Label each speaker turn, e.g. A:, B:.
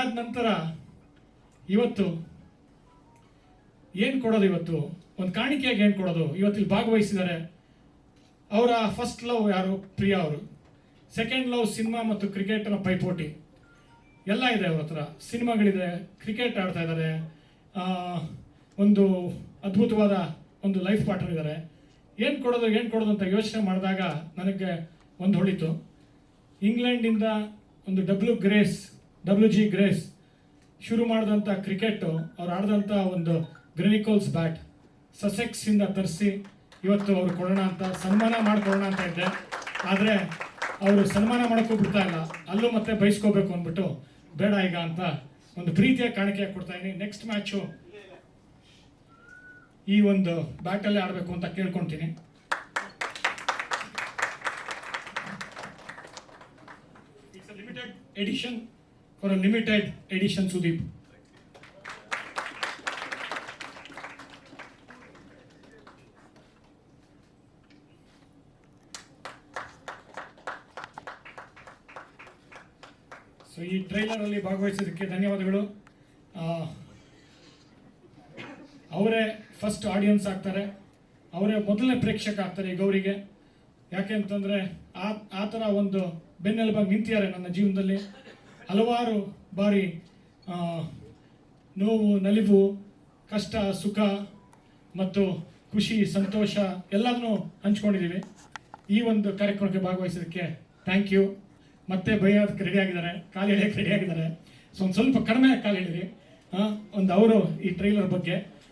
A: ಆದ ನಂತರ ಇವತ್ತು ಏನು ಕೊಡೋದು ಇವತ್ತು? ಒಂದು ಕಾಣಿಕೆಯಾಗಿ ಏನು ಕೊಡೋದು? ಇವತ್ತು ಇಲ್ಲಿ ಭಾಗವಹಿಸಿದ್ದಾರೆ. ಅವರ ಫಸ್ಟ್ ಲವ್ ಯಾರು? ಪ್ರಿಯಾ ಅವರು. ಸೆಕೆಂಡ್ ಲವ್ ಸಿನಿಮಾ ಮತ್ತು ಕ್ರಿಕೆಟ್ನ ಪೈಪೋಟಿ. ಎಲ್ಲ ಇದೆ ಅವ್ರ ಹತ್ರ. ಸಿನಿಮಾಗಳಿದೆ, ಕ್ರಿಕೆಟ್ ಆಡ್ತಾ ಇದ್ದಾರೆ. ಒಂದು ಅದ್ಭುತವಾದ ಒಂದು ಲೈಫ್ ಪಾರ್ಟ್ನರ್ ಇದ್ದಾರೆ. ಏನು ಕೊಡೋದು ಏನು ಕೊಡೋದು ಅಂತ ಯೋಚನೆ ಮಾಡಿದಾಗ ನನಗೆ ಒಂದು ಹೊಳಿತು. ಇಂಗ್ಲೆಂಡಿಂದ ಒಂದು W grace W G grace ಶುರು ಮಾಡಿದಂಥ ಕ್ರಿಕೆಟು ಅವ್ರು ಆಡಿದಂಥ ಒಂದು ಗ್ರೆನಿಕೋಲ್ಸ್ ಬ್ಯಾಟ್ ಸಸೆಕ್ಸಿಂದ ತರಿಸಿ ಇವತ್ತು ಅವರು ಕೊಡೋಣ ಅಂತ, ಸನ್ಮಾನ ಮಾಡಿಕೊಡೋಣ ಅಂತ ಇದ್ದೆ. ಆದರೆ ಅವರು ಸನ್ಮಾನ ಮಾಡೋಕ್ಕೂ ಬಿಡ್ತಾ ಇಲ್ಲ. ಅಲ್ಲೂ ಮತ್ತೆ ಬಯಸ್ಕೋಬೇಕು ಅಂದ್ಬಿಟ್ಟು ಬೇಡ ಈಗ ಅಂತ ಒಂದು ಪ್ರೀತಿಯ ಕಾಣಿಕೆ ಕೊಡ್ತಾ ಇದ್ದೀನಿ ನೆಕ್ಸ್ಟ್ ಮ್ಯಾಚು ಈ ಒಂದು ಬ್ಯಾಟಲ್ಲೇ ಆಡಬೇಕು ಅಂತ ಕೇಳ್ಕೊತೀನಿ edition for a limited edition, Sudeep. So ಈ ಟ್ರೈಲರ್ ಅಲ್ಲಿ ಭಾಗವಹಿಸಿದ್ದಕ್ಕೆ ಧನ್ಯವಾದಗಳು. ಅವರೇ ಫಸ್ಟ್ ಆಡಿಯನ್ಸ್ ಆಗ್ತಾರೆ. ಅವರೇ ಮೊದಲನೇ ಪ್ರೇಕ್ಷಕ ಆಗ್ತಾರೆ ಗೌರಿಗೆ. ಯಾಕೆ ಅಂತಂದರೆ ಆ ಆ ಥರ ಒಂದು ಬೆನ್ನೆಲುಬಾಗಿ ನಿಂತಿದ್ದಾರೆ ನನ್ನ ಜೀವನದಲ್ಲಿ. ಹಲವಾರು ಬಾರಿ ನೋವು, ನಲಿವು, ಕಷ್ಟ, ಸುಖ ಮತ್ತು ಖುಷಿ, ಸಂತೋಷ ಎಲ್ಲದನ್ನೂ ಹಂಚ್ಕೊಂಡಿದ್ದೀವಿ ಈ ಒಂದು ಕಾರ್ಯಕ್ರಮಕ್ಕೆ ಭಾಗವಹಿಸೋದಕ್ಕೆ ಥ್ಯಾಂಕ್ ಯು ಮತ್ತೆ ಭಯ ಅದಕ್ಕೆ ರೆಡಿ ಆಗಿದ್ದಾರೆ, ಕಾಲು ಎಳೆಯಕ್ಕೆ ರೆಡಿ ಆಗಿದ್ದಾರೆ. ಸೊ ಒಂದು ಸ್ವಲ್ಪ ಕಡಿಮೆ ಕಾಲು ಎಳೀರಿ. ಒಂದು ಅವರು ಈ ಟ್ರೈಲರ್ ಬಗ್ಗೆ.